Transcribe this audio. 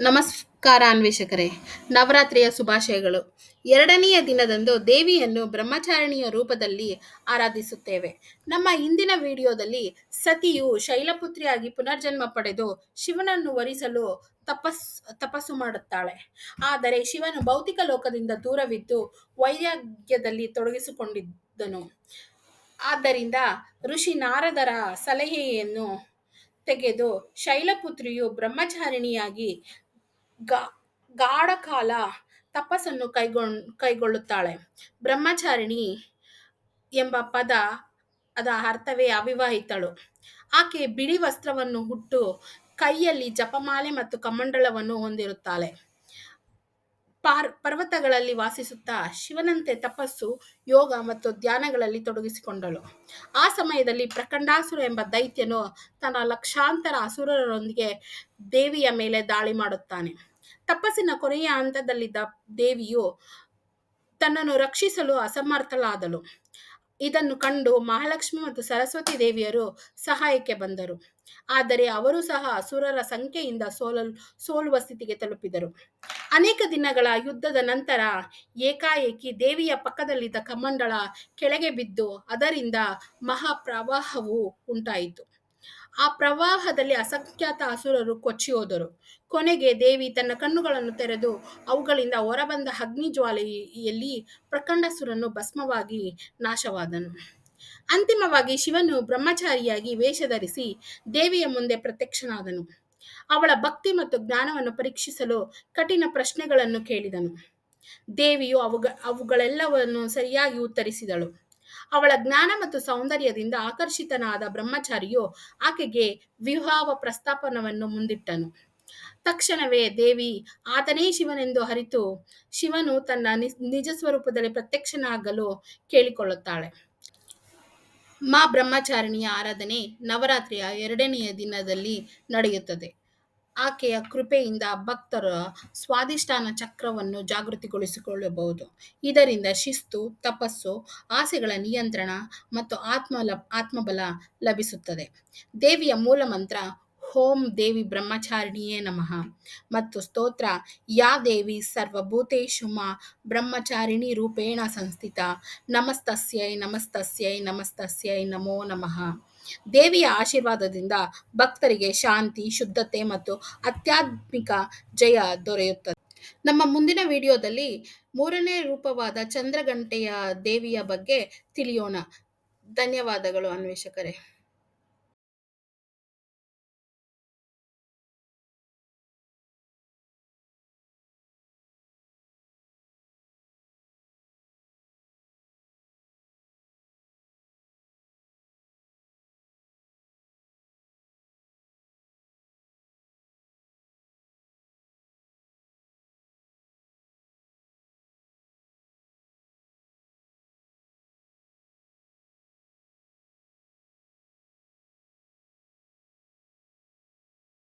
ನಮಸ್ಕಾರ ಅನ್ವೇಷಕರೇ. ನವರಾತ್ರಿಯ ಶುಭಾಶಯಗಳು. ಎರಡನೆಯ ದಿನದಂದು ದೇವಿಯನ್ನು ಬ್ರಹ್ಮಚಾರಿಣಿಯ ರೂಪದಲ್ಲಿ ಆರಾಧಿಸುತ್ತೇವೆ. ನಮ್ಮ ಇಂದಿನ ವಿಡಿಯೋದಲ್ಲಿ ಸತಿಯು ಶೈಲಪುತ್ರಿಯಾಗಿ ಪುನರ್ಜನ್ಮ ಪಡೆದು ಶಿವನನ್ನು ವರಿಸಲು ತಪಸ್, ತಪಸ್ಸು ಮಾಡುತ್ತಾಳೆ. ಆದರೆ ಶಿವನು ಭೌತಿಕ ಲೋಕದಿಂದ ದೂರವಿದ್ದು ವೈರಾಗ್ಯದಲ್ಲಿ ತೊಡಗಿಸಿಕೊಂಡಿದ್ದನು. ಆದ್ದರಿಂದ ಋಷಿ ನಾರದರ ಸಲಹೆಯನ್ನು ತೆಗೆದು ಶೈಲಪುತ್ರಿಯು ಬ್ರಹ್ಮಚಾರಿಣಿಯಾಗಿ ಗಾ- ಕಾಲ ತಪಸ್ಸನ್ನು ಕೈಗೊಂಡ್ ಕೈಗೊಳ್ಳುತ್ತಾಳೆ. ಬ್ರಹ್ಮಚಾರಿಣಿ ಎಂಬ ಪದ ಅದ ಅರ್ಥವೇ ಅವಿವಾಹಿತಳು. ಆಕೆ ಬಿಳಿ ವಸ್ತ್ರವನ್ನು ಹುಟ್ಟು ಕೈಯಲ್ಲಿ ಜಪಮಾಲೆ ಮತ್ತು ಕಮಂಡಲವನ್ನು ಹೊಂದಿರುತ್ತಾಳೆ. ಪಾರ್ ಪರ್ವತಗಳಲ್ಲಿ ವಾಸಿಸುತ್ತಾ ಶಿವನಂತೆ ತಪಸ್ಸು, ಯೋಗ ಮತ್ತು ಧ್ಯಾನಗಳಲ್ಲಿ ತೊಡಗಿಸಿಕೊಂಡಳು. ಆ ಸಮಯದಲ್ಲಿ ಪ್ರಖಂಡಾಸುರ ಎಂಬ ದೈತ್ಯನು ತನ್ನ ಲಕ್ಷಾಂತರ ಅಸುರರೊಂದಿಗೆ ದೇವಿಯ ಮೇಲೆ ದಾಳಿ ಮಾಡುತ್ತಾನೆ. ತಪಸ್ಸಿನ ಕೊನೆಯ ಹಂತದಲ್ಲಿದ್ದ ದೇವಿಯು ತನ್ನನ್ನು ರಕ್ಷಿಸಲು ಅಸಮರ್ಥಳಾದಳು. ಇದನ್ನು ಕಂಡು ಮಹಾಲಕ್ಷ್ಮಿ ಮತ್ತು ಸರಸ್ವತಿ ದೇವಿಯರು ಸಹಾಯಕ್ಕೆ ಬಂದರು. ಆದರೆ ಅವರು ಸಹ ಅಸುರರ ಸಂಖ್ಯೆಯಿಂದ ಸೋಲಲು, ಸೋಲುವ ಸ್ಥಿತಿಗೆ ತಲುಪಿದರು. ಅನೇಕ ದಿನಗಳ ಯುದ್ಧದ ನಂತರ ಏಕಾಏಕಿ ದೇವಿಯ ಪಕ್ಕದಲ್ಲಿದ್ದ ಕಮಂಡಳ ಕೆಳಗೆ ಬಿದ್ದು ಅದರಿಂದ ಮಹಾಪ್ರವಾಹವು ಉಂಟಾಯಿತು. ಆ ಪ್ರವಾಹದಲ್ಲಿ ಅಸಂಖ್ಯಾತ ಅಸುರರು ಕೊಚ್ಚಿ ಹೋದರು. ಕೊನೆಗೆ ದೇವಿ ತನ್ನ ಕಣ್ಣುಗಳನ್ನು ತೆರೆದು ಅವುಗಳಿಂದ ಹೊರಬಂದ ಅಗ್ನಿ ಜ್ವಾಲೆಯಲ್ಲಿ ಪ್ರಖಂಡಾಸುರನು ಭಸ್ಮವಾಗಿ ನಾಶವಾದನು. ಅಂತಿಮವಾಗಿ ಶಿವನು ಬ್ರಹ್ಮಚಾರಿಯಾಗಿ ವೇಷ ಧರಿಸಿ ದೇವಿಯ ಮುಂದೆ ಪ್ರತ್ಯಕ್ಷನಾದನು. ಅವಳ ಭಕ್ತಿ ಮತ್ತು ಜ್ಞಾನವನ್ನು ಪರೀಕ್ಷಿಸಲು ಕಠಿಣ ಪ್ರಶ್ನೆಗಳನ್ನು ಕೇಳಿದನು. ದೇವಿಯು ಅವುಗ, ಅವುಗಳೆಲ್ಲವನ್ನು ಸರಿಯಾಗಿ ಉತ್ತರಿಸಿದಳು. ಅವಳ ಜ್ಞಾನ ಮತ್ತು ಸೌಂದರ್ಯದಿಂದ ಆಕರ್ಷಿತನಾದ ಬ್ರಹ್ಮಚಾರಿಯು ಆಕೆಗೆ ವಿವಾಹ ಪ್ರಸ್ತಾಪನವನ್ನು ಮುಂದಿಟ್ಟನು. ತಕ್ಷಣವೇ ದೇವಿ, ಆತನೇ ಶಿವನೆಂದು ಅರಿತು ಶಿವನು ತನ್ನ ನಿಜ ಸ್ವರೂಪದಲ್ಲಿ ಪ್ರತ್ಯಕ್ಷನಾಗಲು ಕೇಳಿಕೊಳ್ಳುತ್ತಾಳೆ. ಮಾ ಬ್ರಹ್ಮಚಾರಿಣಿಯ ಆರಾಧನೆ ನವರಾತ್ರಿಯ ಎರಡನೆಯ ದಿನದಲ್ಲಿ ನಡೆಯುತ್ತದೆ. ಆಕೆಯ ಕೃಪೆಯಿಂದ ಭಕ್ತರ ಸ್ವಾದಿಷ್ಠಾನ ಚಕ್ರವನ್ನು ಜಾಗೃತಿಗೊಳಿಸಿಕೊಳ್ಳಬಹುದು. ಇದರಿಂದ ಶಿಸ್ತು, ತಪಸ್ಸು, ಆಸೆಗಳ ನಿಯಂತ್ರಣ ಮತ್ತು ಆತ್ಮ ಆತ್ಮಬಲ ಲಭಿಸುತ್ತದೆ. ದೇವಿಯ ಮೂಲ ಮಂತ್ರ ಓಂ ದೇವಿ ಬ್ರಹ್ಮಚಾರಿಣಿಯೇ ನಮಃ. ಮತ್ತು ಸ್ತೋತ್ರ, ಯಾ ದೇವಿ ಸರ್ವಭೂತೇಶು ಬ್ರಹ್ಮಚಾರಿಣಿ ರೂಪೇಣ ಸಂಸ್ಥಿತ. ನಮಸ್ತಸ್ಯೈ ನಮಸ್ತಸ್ಯೈ ನಮಸ್ತಸ್ಯೈ ನಮೋ ನಮಃ. ದೇವಿಯ ಆಶೀರ್ವಾದದಿಂದ ಭಕ್ತರಿಗೆ ಶಾಂತಿ, ಶುದ್ಧತೆ ಮತ್ತು ಅತ್ಯಾತ್ಮಿಕ ಜಯ ದೊರೆಯುತ್ತದೆ. ನಮ್ಮ ಮುಂದಿನ ವಿಡಿಯೋದಲ್ಲಿ ಮೂರನೇ ರೂಪವಾದ ಚಂದ್ರಗಂಟೆಯ ದೇವಿಯ ಬಗ್ಗೆ ತಿಳಿಯೋಣ. ಧನ್ಯವಾದಗಳು ಅನ್ವೇಷಕರೇ.